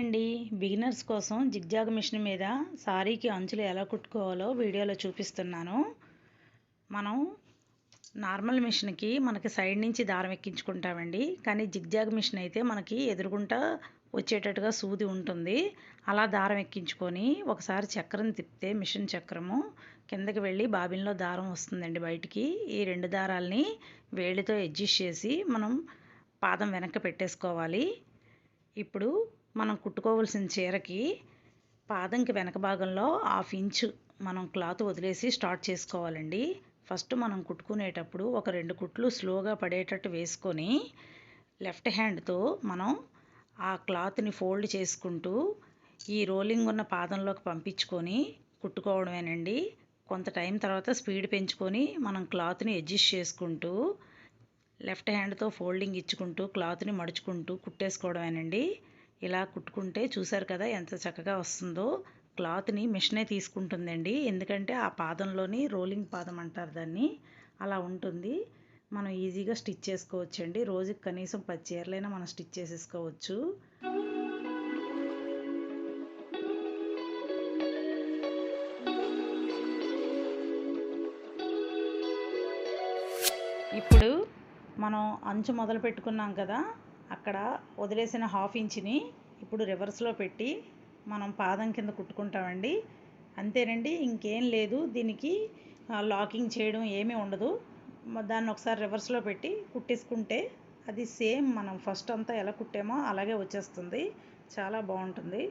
అండి. బిగినర్స్ కోసం zigzag machine మీద సారీకి అంచులు ఎలా కుట్టుకోవాలో వీడియోలో చూపిస్తున్నాను. మనం నార్మల్ మిషన్కి మనకి సైడ్ నుంచి దారం ఎక్కించుకుంటామండి. కానీ జిగ్జాగ్ మిషన్ అయితే మనకి ఎదురుగుంటా వచ్చేటట్టుగా సూది ఉంటుంది. అలా దారం ఎక్కించుకొని ఒకసారి చక్రం తిప్పితే మిషన్ చక్రము కిందకి వెళ్ళి బాబిన్లో దారం వస్తుందండి బయటికి. ఈ రెండు దారాలని వేలితో అడ్జస్ట్ చేసి మనం పాదం వెనక్కి పెట్టేసుకోవాలి. ఇప్పుడు మనం కుట్టుకోవాల్సిన చీరకి పాదంకి వెనక భాగంలో హాఫ్ ఇంచు మనం క్లాత్ వదిలేసి స్టార్ట్ చేసుకోవాలండి. ఫస్ట్ మనం కుట్టుకునేటప్పుడు ఒక రెండు కుట్లు స్లోగా పడేటట్టు వేసుకొని లెఫ్ట్ హ్యాండ్తో మనం ఆ క్లాత్ని ఫోల్డ్ చేసుకుంటూ ఈ రోలింగ్ ఉన్న పాదంలోకి పంపించుకొని కుట్టుకోవడమేనండి. కొంత టైం తర్వాత స్పీడ్ పెంచుకొని మనం క్లాత్ని అడ్జస్ట్ చేసుకుంటూ లెఫ్ట్ హ్యాండ్తో ఫోల్డింగ్ ఇచ్చుకుంటూ క్లాత్ని మడుచుకుంటూ కుట్టేసుకోవడమేనండి. ఇలా కుట్టుకుంటే చూసారు కదా ఎంత చక్కగా వస్తుందో. క్లాత్ని మిషనే తీసుకుంటుందండి. ఎందుకంటే ఆ పాదంలోని రోలింగ్ పాదం అంటారు దాన్ని. అలా ఉంటుంది. మనం ఈజీగా స్టిచ్ చేసుకోవచ్చండి. రోజుకి కనీసం పది చీరలైనా మనం స్టిచ్ చేసేసుకోవచ్చు. ఇప్పుడు మనం అంచు మొదలు పెట్టుకున్నాం కదా. అక్కడ వదిలేసిన హాఫ్ ఇంచ్ని ఇప్పుడు రివర్స్లో పెట్టి మనం పాదం కింద కుట్టుకుంటామండి. అంతేనండి ఇంకేం లేదు. దీనికి లాకింగ్ చేయడం ఏమీ ఉండదు. దాన్ని ఒకసారి రివర్స్లో పెట్టి కుట్టేసుకుంటే అది సేమ్ మనం ఫస్ట్ అంతా ఎలా కుట్టామో అలాగే వచ్చేస్తుంది. చాలా బాగుంటుంది.